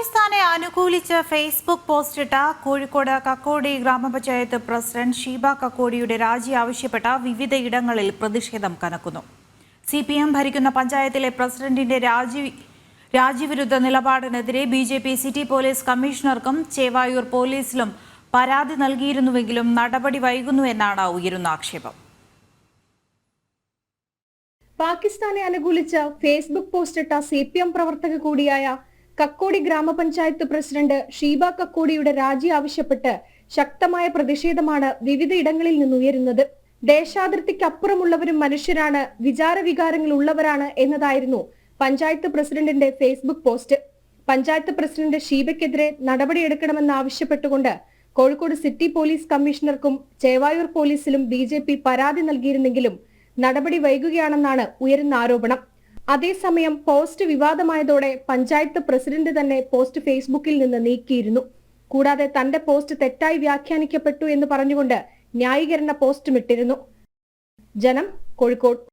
പാകിസ്ഥാനെ അനുകൂലിച്ച് ഫേസ്ബുക്ക് പോസ്റ്റിട്ട കോഴിക്കോട് കക്കോടി ഗ്രാമപഞ്ചായത്ത് പ്രസിഡന്റ് ഷീബ കക്കോടിയുടെ രാജി ആവശ്യപ്പെട്ട വിവിധയിടങ്ങളിൽ പ്രതിഷേധം കനക്കുന്നു. സി പി എം ഭരിക്കുന്ന പഞ്ചായത്തിലെ പ്രസിഡന്റിന്റെ രാജി രാജിവിരുദ്ധ നിലപാടിനെതിരെ B J P city police കമ്മീഷണർക്കും Chevayur പോലീസിലും പരാതി നൽകിയിരുന്നുവെങ്കിലും നടപടി വൈകുന്നുവെന്നാണ് ഉയരുന്ന ആക്ഷേപം. പാകിസ്ഥാനെ അനുകൂലിച്ച് ഫേസ്ബുക്ക് പോസ്റ്റിട്ട സി പി എം പ്രവർത്തക കൂടിയായ കക്കോടി ഗ്രാമപഞ്ചായത്ത് പ്രസിഡന്റ് ഷീബ കക്കോടിയുടെ രാജി ആവശ്യപ്പെട്ട് ശക്തമായ പ്രതിഷേധമാണ് വിവിധയിടങ്ങളിൽ നിന്നുയരുന്നത് ദേശാതിർത്തിക്കപ്പുറമുള്ളവരും മനുഷ്യരാണ് വിചാരവികാരങ്ങൾ ഉള്ളവരാണ് എന്നതായിരുന്നു പഞ്ചായത്ത് പ്രസിഡന്റിന്റെ ഫേസ്ബുക്ക് പോസ്റ്റ്. പഞ്ചായത്ത് പ്രസിഡന്റ് ഷീബയ്ക്കെതിരെ നടപടിയെടുക്കണമെന്ന് ആവശ്യപ്പെട്ടുകൊണ്ട് കോഴിക്കോട് സിറ്റി പോലീസ് കമ്മീഷണർക്കും ചേവായൂർ പോലീസിലും ബി പരാതി നൽകിയിരുന്നെങ്കിലും നടപടി വൈകുകയാണെന്നാണ് ഉയരുന്ന ആരോപണം. അതേസമയം പോസ്റ്റ് വിവാദമായതോടെ പഞ്ചായത്ത് പ്രസിഡന്റ് തന്നെ പോസ്റ്റ് ഫേസ്ബുക്കിൽ നിന്ന് നീക്കിയിരുന്നു. കൂടാതെ തന്റെ പോസ്റ്റ് തെറ്റായി വ്യാഖ്യാനിക്കപ്പെട്ടു എന്ന് പറഞ്ഞുകൊണ്ട് ന്യായീകരണ പോസ്റ്റുമിട്ടിരുന്നു ജനം കോഴിക്കോട്.